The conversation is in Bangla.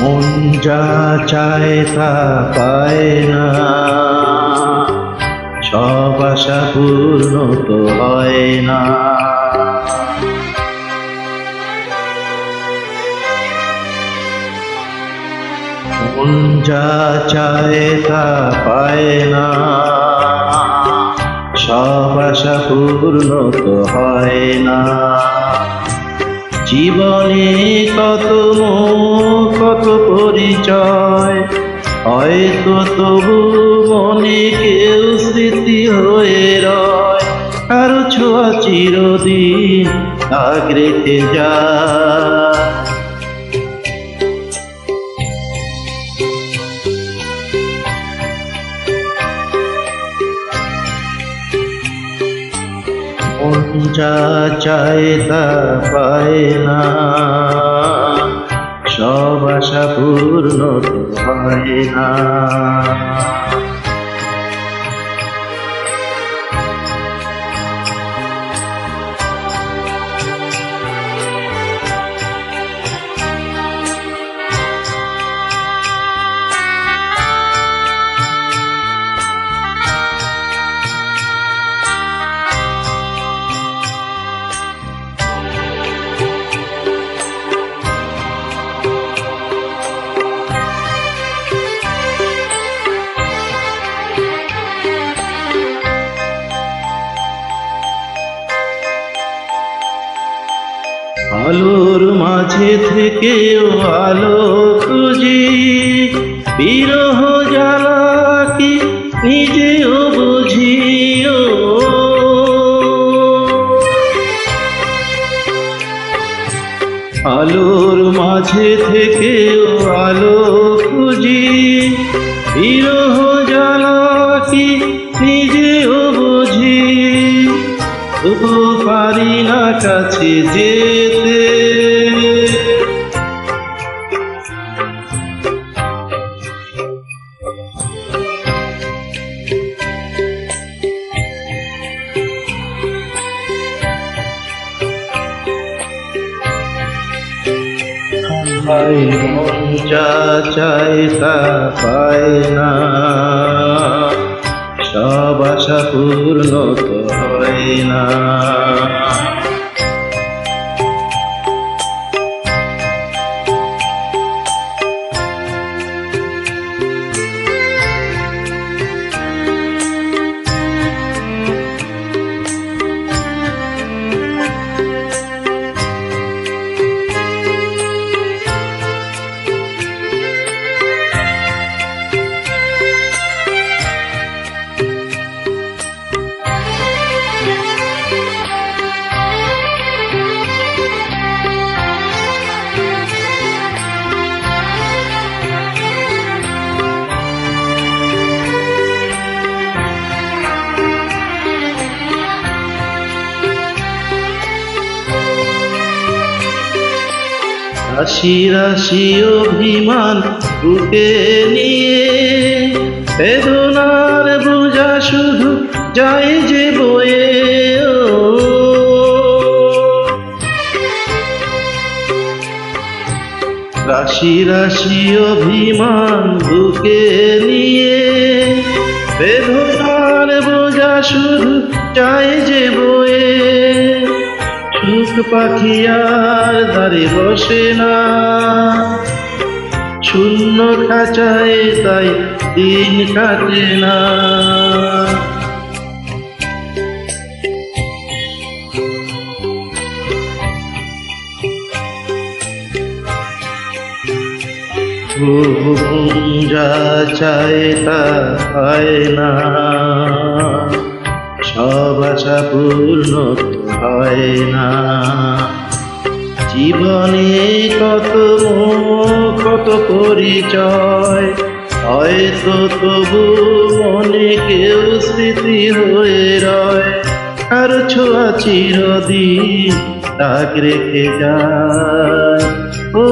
মন যা চায় তা পায় না। সব আশা পূর্ণ তো হয় না। মন যা চায় তা পায় না। সব আশা পূর্ণ তো হয় না। জীবনে কত কত পরিচয়। হয়তো তবু মনে কেউ স্মৃতি হয়ে রয়। কারও ছোঁয়া চিরদিন আগ্রেতে যায়। মন যা চায় তা পায় না। সব আশা পূর্ণ হয় না। মাঝে থেকেও আলো খুঁজি। বিরহ জ্বালা কি নিজেও বুঝিও? আলোর মাঝে থেকেও আলো খুঁজি। বিরহ জ্বালা কি নিজেও বুঝি। তবু পারি না কাছে যেতে মন যা চায় তা পায় না। সব আশা পূর্ণ তো হয় না। রাশি রাশি অভিমান বুকে নিয়ে। বেদনার বোঝা শুধু যায় যে বয়ে। রাশি রাশি অভিমান বুকে নিয়ে। বেদনার বোঝা শুধু যায় যে বয়ে। পাখি আর দাঁড়ে বসে না। শূন্য খাঁচায় তাই দিন কাটে না। যা চায় তা হয় না। সব আশা পূর্ণ হয় না। জীবনে কত কত পরিচয়, হয়তো তবু মনে কেউ স্মৃতি হয়ে রয়। আর ছোঁয়া চিরদিন দাগ রেখে যায়। ও